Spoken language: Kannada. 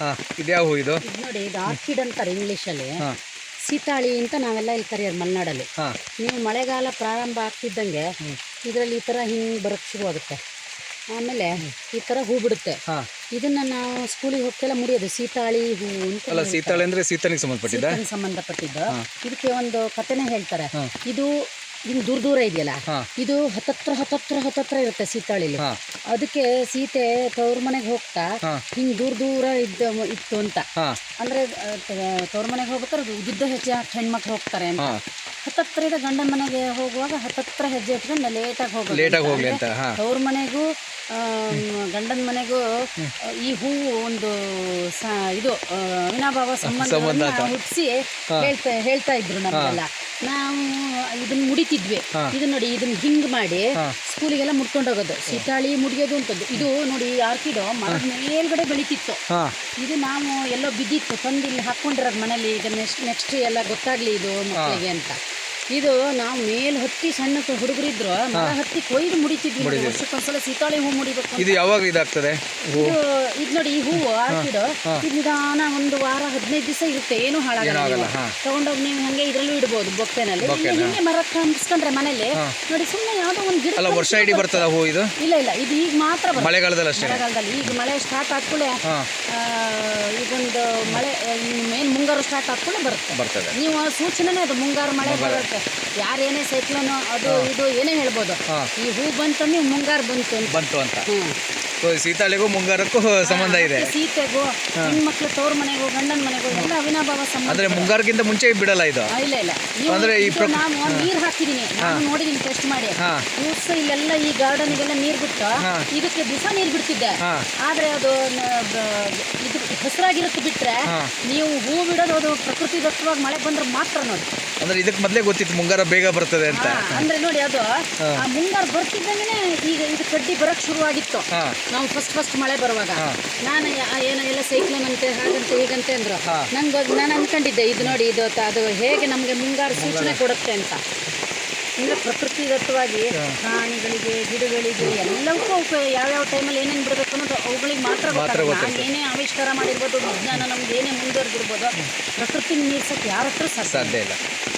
ಹಾ ಇದ್ಯಾವ ಹೂ ಇದು? ಇದು ನೋಡಿ ಇದು ಆರ್ಕಿಡ್ ಅಂತಾರೆ ಇಂಗ್ಲೀಷಲ್ಲಿ. ಸೀತಾಳಿ ಅಂತ ನಾವೆಲ್ಲ ಇಲ್ಲಿ ಕರೆಯೋದು ಮಲೆನಾಡಲ್ಲಿ. ನೀವು ಮಳೆಗಾಲ ಪ್ರಾರಂಭ ಆಗ್ತಿದ್ದಂಗೆ ಇದರಲ್ಲಿ ಈ ಥರ ಹಿಂಗೆ ಬರೋಕ್ಕೆ ಶುರುವಾಗುತ್ತೆ ಆಮೇಲೆ ಈ ಥರ ಹೂ ಬಿಡುತ್ತೆ. ಇದನ್ನ ನಾವು ಸ್ಕೂಲಿಗೆ ಹೋಗ್ತೆಲ್ಲ ಮುಡಿಯೋದು ಸೀತಾಳಿ ಹೂ ಅಂತ ಸೀತಾಳೆ ಅಂದ್ರೆ ಸೀತನಿಗೆ ಸಂಬಂಧಪಟ್ಟಿದ್ದ? ಸಂಬಂಧಪಟ್ಟಿದ್ದು. ಇದಕ್ಕೆ ಒಂದು ಕಥೆನೇ ಹೇಳ್ತಾರೆ. ಇದು ಹಿಂಗ್ ದೂರ ದೂರ ಇದೆಯಲ್ಲ? ಇದು ಹತ್ತತ್ರ ಹತ್ತತ್ರ ಹತ್ತತ್ರ ಇರುತ್ತೆ ಸೀತಾಳಿಲಿ. ಹಾ. ಅದಕ್ಕೆ ಸೀತೆ ತವ್ರ ಮನೆಗೆ ಹೋಗ್ತಾ ಹಿಂಗ್ ದೂರ ದೂರ ಇದ್ದ ಇತ್ತು ಅಂತ. ಅಂದ್ರೆ ತವ್ರ ಮನೆಗೆ ಹೋಗ್ಬೇಕಾದ್ರೆ ಉದ್ದ ಹೆಜ್ಜೆ ಹಾಕಿ ಹೆಣ್ಮಕ್ಳು ಹೋಗ್ತಾರೆ ಅಂತ. ಹತ್ತತ್ರ ಇದೆ ಗಂಡನ ಮನೆಗೆ ಹೋಗುವಾಗ ಹತ್ತತ್ರ ಹೆಜ್ಜೆ ಇಟ್ಕೊಂಡು ಲೇಟಾಗಿ ಹೋಗೋದು ಲೇಟಾಗಿ. ಹೋಗ್ಲಿ ಅಂತ ತವ್ರ ಮನೆಗೂ ಗಂಡನ ಮನೆಗೂ ಈ ಹೂವು ಒಂದು ಇದು ವಿನಾಭಾವ ಸಂಬಂಧ. ಹುಟ್ಟಿಸಿ ಹೇಳ್ತಾ ಹೇಳ್ತಾ ಇದ್ರು ನಮಗೆಲ್ಲ. ನಾವು ಇದನ್ನ ಮುಡಿತಿದ್ವಿ. ಇದು ನೋಡಿ ಇದನ್ನ ಹಿಂಗ್ ಮಾಡಿ. ಸ್ಕೂಲಿಗೆಲ್ಲ ಮುಡ್ಕೊಂಡು ಹೋಗೋದು. ಸೀತಾಳಿ ಮುಡಿಯೋದು ಅಂತದ್ದು. ಇದು ನೋಡಿ ಆರ್ಕಿಡೋ ಮರದ ಮೇಲ್ಗಡೆ ಬೆಳಿತಿತ್ತು. ಇದು ನಾವು ಎಲ್ಲೋ ಬಿದ್ದಿತ್ತು. ತಂದು ಇಲ್ಲಿ ಹಾಕೊಂಡಿರೋದು ಮನೇಲಿ. ಈಗ ನೆಕ್ಸ್ಟ್ ನೆಕ್ಸ್ಟ್ ಎಲ್ಲ ಗೊತ್ತಾಗ್ಲಿ ಇದು ಮಕ್ಕಳಿಗೆ ಅಂತ. ಇದು ನಾವು ಮೇಲ್ ಹತ್ತಿ ಸಣ್ಣ ಹುಡುಗರಿದ್ರು ಮರ ಹತ್ತಿ ಕೊಯ್ದು ಮುಡಿತಿದ್ವಿ. ವರ್ಷಕ್ಕೊಂದ್ಸಲ ಸೀತಾಳೆ ಹೂ ಮುಡಿಬೇಕು ಇದು ಯಾವಾಗ ಇದಾಗ್ತದೆ? ಇದು ನೋಡಿ ಈ ಹೂವು ಆರ್ಕಿಡ್ ಇದು ನಿಧಾನ ಒಂದು ವಾರ ಹದಿನೈದು ದಿವಸ ಇರುತ್ತೆ ಏನು ಹಾಳಾಗಲ್ಲ. ತಗೊಂಡೋಗಿ ನೀವು ಹಂಗೆ ಇದ್ರಲ್ಲೂ ಇಡ್ಬೋದು ಬೊಕ್ಕೆನಲ್ಲಿ. ಹಿಂಗೆ ಮರ ಅಂಟಿಸ್ಕೊಂಡ್ರೆ ಮನೇಲಿ ನೋಡಿ ಸುಮ್ಮನೆ ಯಾವುದೋ ಒಂದು ಗಿಡ ಅಲ್ಲ ವರ್ಷ ಇಡೀ ಬರ್ತದ ಹೂ ಇದು? ಇಲ್ಲ ಇಲ್ಲ ಇದು ಈಗ ಮಾತ್ರ ಮಳೆಗಾಲದಲ್ಲಿ ಅಷ್ಟೇ ಮಳೆಗಾಲದಲ್ಲಿ ಈಗ ಮಳೆ ಸ್ಟಾರ್ಟ್ ಆದ್ಕೂಳೆ ಹಾ. ಆ, ಈಗೊಂದು ಮಳೆ ಮುಂಗಾರು ಸ್ಟಾರ್ಟ್ ಆದ್ಕೊಂಡು ಬರುತ್ತೆ. ಬರ್ತದೆ. ನೀವು ಸೂಚನೆ ಅದು ಮುಂಗಾರು ಮಳೆ ಬರುತ್ತೆ. ಯಾರೇನೇ ಸೈಕ್ಲೋನು ಅದು ಇದು ಏನೇ ಹೇಳ್ಬೋದು? ಈ ಹೂ ಬಂತು ನೀವು ಮುಂಗಾರು ಬಂತು ಬಂತು ಅಂತ. ಸೀತಾಳೆಗೂ ಮುಂಗಾರಕ್ಕೂ ಸಂಬಂಧ ಇದೆ. ಸೀತೆಗೂ ಹೆಣ್ಮಕ್ಳು ತವ್ರ ಮನೆಗೂ ಗಂಡನ ಮನೆಗೂ ಎಲ್ಲ ಅವಿನಾಭಾವ ಸಂಬಂಧ ಅಂದ್ರೆ ಮುಂಗಾರಕ್ಕಿಂತ ಮುಂಚೆ ಬಿಡಲ್ಲ ಇದು? ಇಲ್ಲ ಇಲ್ಲ. ಅಂದ್ರೆ ನಾನು ನೀರು ಹಾಕಿದೀನಿ ನಾನು ನೋಡಿದೀನಿ ಟೆಸ್ಟ್ ಮಾಡಿ. ಫ್ರೂಟ್ಸ್ ಇಲ್ಲೆಲ್ಲ ಈ ಗಾರ್ಡನ್ಗೆಲ್ಲ ನೀರು ಬಿಟ್ಟು ಇದಕ್ಕೆ ದಿವಸ ನೀರು ಬಿಡ್ತಿದ್ದೆ. ಆದ್ರೆ ಅದು ಇದು ಹಸಿರಾಗಿರುತ್ತೆ ಬಿಟ್ರೆ ನೀವು ಹೂ ಬಿಡೋದು ಅದು ಪ್ರಕೃತಿ ದತ್ತವಾಗಿ ಮಳೆ ಬಂದ್ರೆ ಮಾತ್ರ ನೋಡಿ. ಅಂದ್ರೆ ಇದಕ್ಕೆ ಮೊದಲೇ ಗೊತ್ತಿತ್ತು ಮುಂಗಾರ ಬೇಗ ಬರ್ತದೆ ಅಂತ. ಅಂದ್ರೆ ನೋಡಿ ಅದು ಮುಂಗಾರ ಬರ್ತಿದ್ದಂಗೆ ಈಗ ಇದು ಕಡ್ಡಿ ಬರಕ್ ಶುರುವಾಗಿತ್ತು. ನಾವು ಫಸ್ಟ್ ಫಸ್ಟ್ ಮಳೆ ಬರುವಾಗ. ನಾನು ಏನೋ ಎಲ್ಲ ಸೈಕ್ಲೋನ್ ಅಂತೆ ಹಾಗಂತೆ ಹೀಗಂತೆ ಅಂದ್ರು. ನಂಗೆ ನಾನು ಅನ್ಕೊಂಡಿದ್ದೆ ಇದು ನೋಡಿ ಇದು ಅದು ಹೇಗೆ ನಮಗೆ ಮುಂಗಾರು ಸೂಚನೆ ಕೊಡುತ್ತೆ ಅಂತ. ಅಂದರೆ ಪ್ರಕೃತಿದತ್ತವಾಗಿ ಪ್ರಾಣಿಗಳಿಗೆ ಗಿಡಗಳಿಗೆ ಎಲ್ಲವಕ್ಕೂ ಯಾವ ಯಾವ್ಯಾವ ಟೈಮಲ್ಲಿ ಏನೇನು ಬಿಡಬೇಕು ಅನ್ನೋದು ಅವುಗಳಿಗೆ ಮಾತ್ರ ಗೊತ್ತಾಗುತ್ತೆ ನಾನು ಏನೇ ಆವಿಷ್ಕಾರ ಮಾಡಿರ್ಬೋದು ವಿಜ್ಞಾನ ನಮ್ಗೆ ಏನೇ ಮುಂದುವರೆದಿರ್ಬೋದು ಪ್ರಕೃತಿ ಮೀರ್ಸಕ್ಕೆ ಯಾರ ಹತ್ರ ಸಾಧ್ಯ ಇಲ್ಲ.